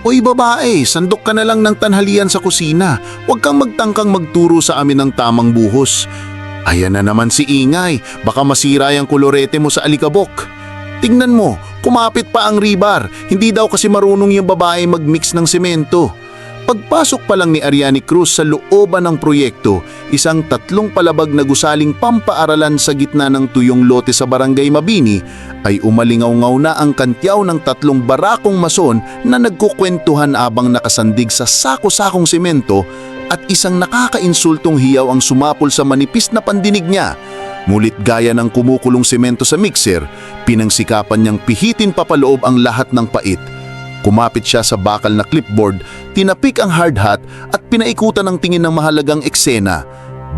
Oy babae, sandok ka na lang ng tanhalian sa kusina. Huwag kang magtangkang magturo sa amin ng tamang buhos. Ayan na naman si Ingay, baka masira yung kolorete mo sa alikabok. Tingnan mo, kumapit pa ang rebar. Hindi daw kasi marunong yung babae mag-mix ng semento. Pagpasok pa lang ni Ariane Cruz sa looban ng proyekto, isang tatlong palabag na gusaling pampaaralan sa gitna ng tuyong lote sa barangay Mabini, ay umalingaw-ngaw na ang kantyaw ng tatlong barakong mason na nagkukwentuhan abang nakasandig sa sako-sakong semento at isang nakakainsultong hiyaw ang sumapol sa manipis na pandinig niya. Ngunit gaya ng kumukulong semento sa mixer, pinangsikapan niyang pihitin papaloob ang lahat ng pait. Kumapit siya sa bakal na clipboard, tinapik ang hard hat at pinaikutan ng tingin ng mahalagang eksena.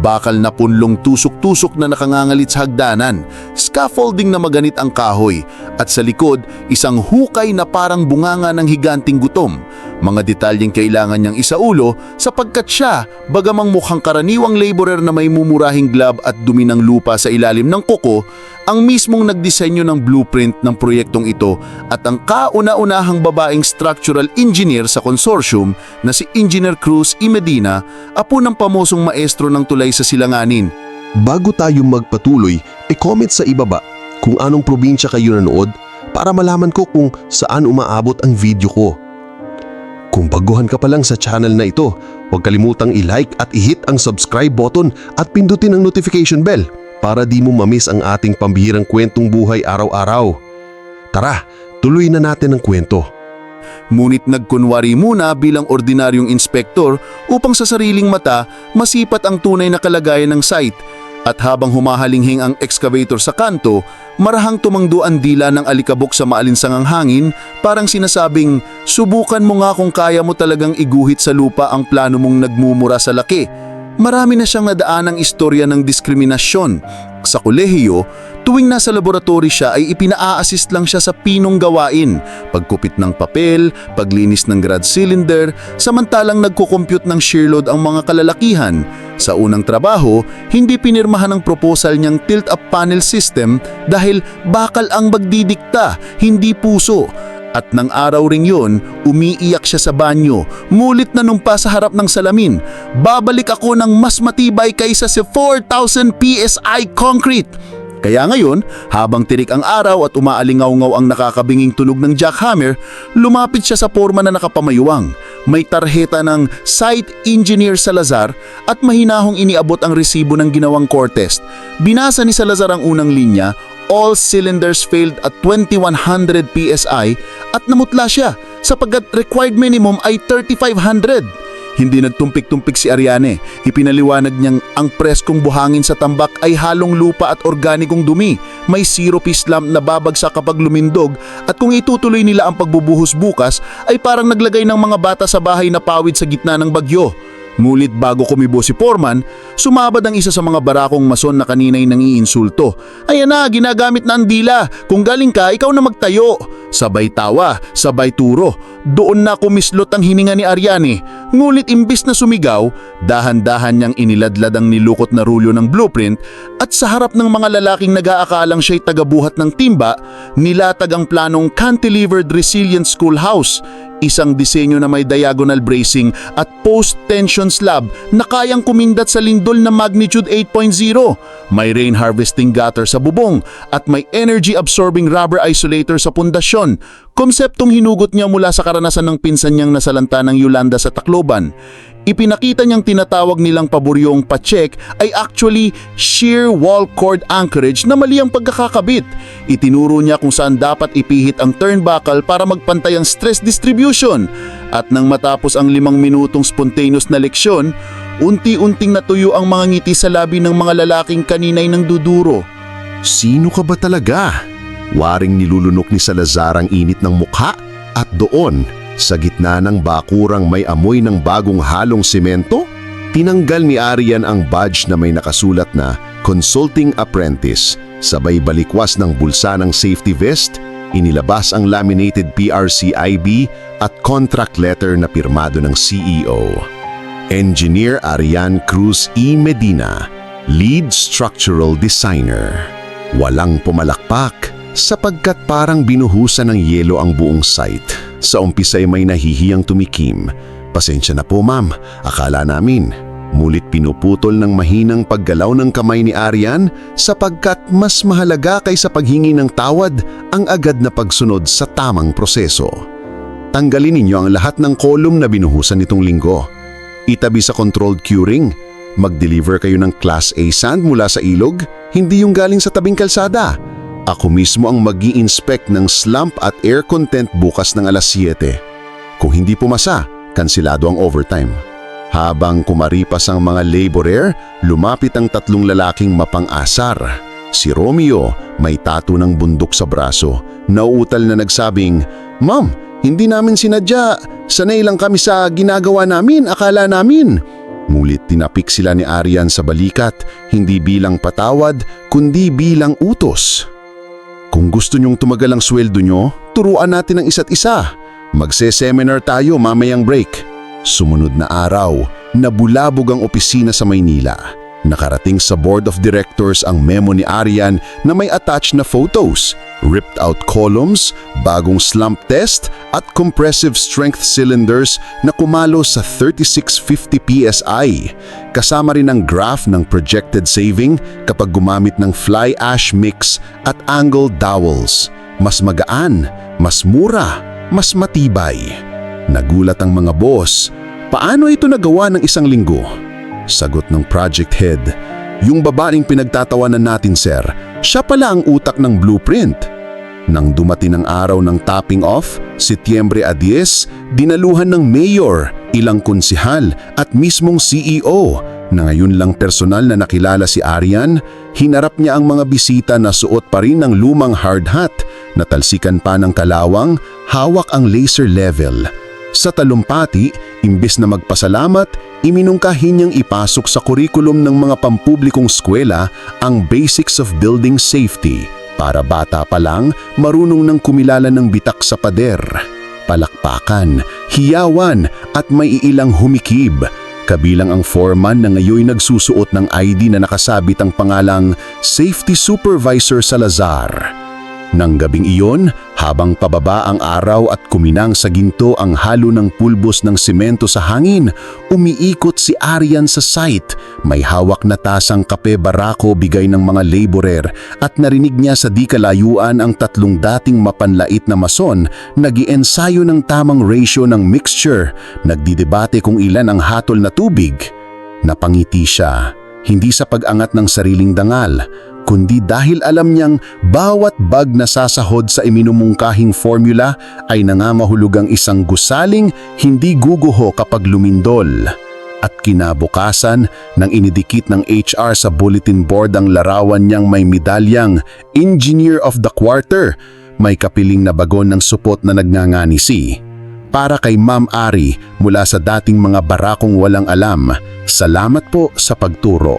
Bakal na punlong tusok-tusok na nakangangalit sa hagdanan, scaffolding na maganit ang kahoy, at sa likod isang hukay na parang bunganga ng higanting gutom. Mga detalyeng kailangan niyang isaulo sapagkat siya, bagamang mukhang karaniwang laborer na may mumurahing glove at dumi ng lupa sa ilalim ng kuko, ang mismong nagdisenyo ng blueprint ng proyektong ito at ang kauna-unahang babaeng structural engineer sa consortium na si Engineer Cruz I. Medina, apo ng pamosong maestro ng tulay sa silanganin. Bago tayo magpatuloy, e-comment sa ibaba kung anong probinsya kayo nanood para malaman ko kung saan umaabot ang video ko. Kung baguhan ka pa lang sa channel na ito, huwag kalimutang i-like at i-hit ang subscribe button at pindutin ang notification bell para di mo mamiss ang ating pambihirang kwentong buhay araw-araw. Tara, tuloy na natin ang kwento. Ngunit nagkunwari muna bilang ordinaryong inspektor upang sa sariling mata masipat ang tunay na kalagayan ng site at habang humahalinghing ang excavator sa kanto, marahang tumangdo ang dila ng alikabok sa maalinsangang hangin parang sinasabing, subukan mo nga kung kaya mo talagang iguhit sa lupa ang plano mong nagmumura sa laki. Marami na siyang nadaan ng istorya ng diskriminasyon. Sa kolehiyo, tuwing nasa laboratory siya ay ipina-assist lang siya sa pinong gawain, pagkupit ng papel, paglinis ng grad cylinder, samantalang nagko-compute ng shear load ang mga kalalakihan. Sa unang trabaho, hindi pinirmahan ang proposal niyang tilt-up panel system dahil bakal ang magdidikta, hindi puso. At nang araw ring yun, umiiyak siya sa banyo, ngulit na numpa sa harap ng salamin. Babalik ako ng mas matibay kaysa sa 4,000 PSI concrete. Kaya ngayon, habang tirik ang araw at umaalingaw-ngaw ang nakakabinging tunog ng jackhammer, lumapit siya sa porma na nakapamayuwang. May tarheta ng Site Engineer Salazar at mahinahong iniabot ang resibo ng ginawang core test. Binasa ni Salazar ang unang linya, all cylinders failed at 2100 PSI at namutla siya sapagkat required minimum ay 3500. Hindi nagtumpik-tumpik si Ariane. Ipinaliwanag niyang ang preskong buhangin sa tambak ay halong lupa at organikong dumi. May syrup islam na babagsak kapag lumindog at kung itutuloy nila ang pagbubuhos bukas ay parang naglagay ng mga bata sa bahay na pawid sa gitna ng bagyo. Ngunit bago kumibo si Foreman, sumabad ang isa sa mga barakong mason na kaninay nang iinsulto. Ayan na, ginagamit na ang dila. Kung galing ka, ikaw na magtayo. Sabay tawa, sabay turo. Doon na kumislot ang hininga ni Ariane. Ngunit imbis na sumigaw, dahan-dahan niyang iniladlad ang nilukot na rulyo ng blueprint at sa harap ng mga lalaking nag-aakalang siya'y tagabuhat ng timba, nilatag ang planong cantilevered resilient schoolhouse isang disenyo na may diagonal bracing at post-tension slab na kayang kumindat sa lindol na magnitude 8.0. May rain harvesting gutter sa bubong at may energy-absorbing rubber isolator sa pundasyon. Konseptong hinugot niya mula sa karanasan ng pinsan niyang nasalanta ng Yolanda sa Tacloban. Ipinakita niyang tinatawag nilang paboryong pacheck ay actually shear wall cord anchorage na mali ang pagkakakabit. Itinuro niya kung saan dapat ipihit ang turnbuckle para magpantay ang stress distribution. At nang matapos ang limang minutong spontaneous na leksyon, unti-unting natuyo ang mga ngiti sa labi ng mga lalaking kaninay ng duduro. Sino ka ba talaga? Waring nilulunok ni Salazar ang init ng mukha at doon, sa gitna ng bakurang may amoy ng bagong halong semento, tinanggal ni Arian ang badge na may nakasulat na Consulting Apprentice. Sabay balikwas ng bulsa ng safety vest, inilabas ang laminated PRCIB at contract letter na pirmado ng CEO. Engineer Arian Cruz E. Medina, Lead Structural Designer. Walang pumalakpak sapagkat parang binuhusan ng yelo ang buong site. Sa umpisa ay may nahihiyang tumikim. Pasensya na po ma'am, akala namin. Mulit pinuputol ng mahinang paggalaw ng kamay ni Arian sapagkat mas mahalaga kaysa paghingi ng tawad ang agad na pagsunod sa tamang proseso. Tanggalin ninyo ang lahat ng kolum na binuhusan nitong linggo. Itabi sa controlled curing. Mag-deliver kayo ng Class A sand mula sa ilog, hindi yung galing sa tabing kalsada. Ako mismo ang mag inspect ng slump at air content bukas ng alas 7. Kung hindi pumasa, kansilado ang overtime. Habang kumaripas ang mga laborer, lumapit ang tatlong lalaking mapang-asar. Si Romeo, may tato ng bundok sa braso, nauutal na nagsabing, Ma'am, hindi namin sinadya. Sanay lang kami sa ginagawa namin, akala namin. Ngulit tinapik sila ni Arian sa balikat, hindi bilang patawad, kundi bilang utos. Kung gusto nyong tumagal ang sweldo nyo, turuan natin ang isa't isa. Magse-seminar tayo mamayang break. Sumunod na araw, nabulabog ang opisina sa Maynila. Nakarating sa board of directors ang memo ni Arian na may attached na photos, ripped out columns, bagong slump test at compressive strength cylinders na kumalo sa 3650 PSI. Kasama rin ang graph ng projected saving kapag gumamit ng fly ash mix at angle dowels. Mas magaan, mas mura, mas matibay. Nagulat ang mga boss. Paano ito nagawa ng isang linggo? Sagot ng project head. Yung babaeng pinagtatawanan natin sir, siya pala ang utak ng blueprint. Nang dumating ang araw ng topping off, Setyembre 10, dinaluhan ng mayor, ilang konsihal at mismong CEO na ngayon lang personal na nakilala si Arian, hinarap niya ang mga bisita na suot pa rin ng lumang hard hat, natalsikan pa ng kalawang, hawak ang laser level. Sa talumpati, imbes na magpasalamat, iminungkahin niyang ipasok sa kurikulum ng mga pampublikong skwela ang Basics of Building Safety para bata pa lang marunong nang kumilala ng bitak sa pader. Palakpakan, hiyawan at may ilang humikib. Kabilang ang foreman na ngayon nagsusuot ng ID na nakasabit ang pangalang Safety Supervisor Salazar. Nang gabing iyon, habang pababa ang araw at kuminang sa ginto ang halo ng pulbos ng simento sa hangin, umiikot si Arian sa site. May hawak na tasang kape barako bigay ng mga laborer at narinig niya sa di kalayuan ang tatlong dating mapanlait na mason nag-iensayo ng tamang ratio ng mixture, nagdidebate kung ilan ang hatol na tubig. Napangiti siya, hindi sa pag-angat ng sariling dangal, kundi dahil alam niyang bawat bag na sasahod sa iminumungkahing formula ay nangangahulugang isang gusaling hindi guguho kapag lumindol. At kinabukasan, nang inidikit ng HR sa bulletin board ang larawan niyang may medalyang Engineer of the Quarter, may kapiling na bagon ng supot na nagnganganisi. Para kay Ma'am Ari mula sa dating mga barakong walang alam, salamat po sa pagturo.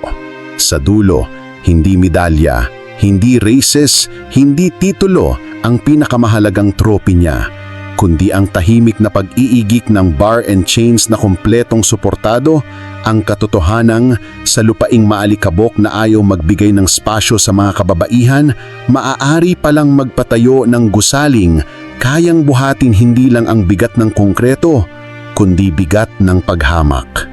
Sa dulo, hindi medalya, hindi races, hindi titulo ang pinakamahalagang trophy niya, kundi ang tahimik na pag-iigik ng bar and chains na kompletong suportado, ang katotohanang sa lupaing maalikabok na ayaw magbigay ng spasyo sa mga kababaihan, maaari palang magpatayo ng gusaling, kayang buhatin hindi lang ang bigat ng konkreto, kundi bigat ng paghamak.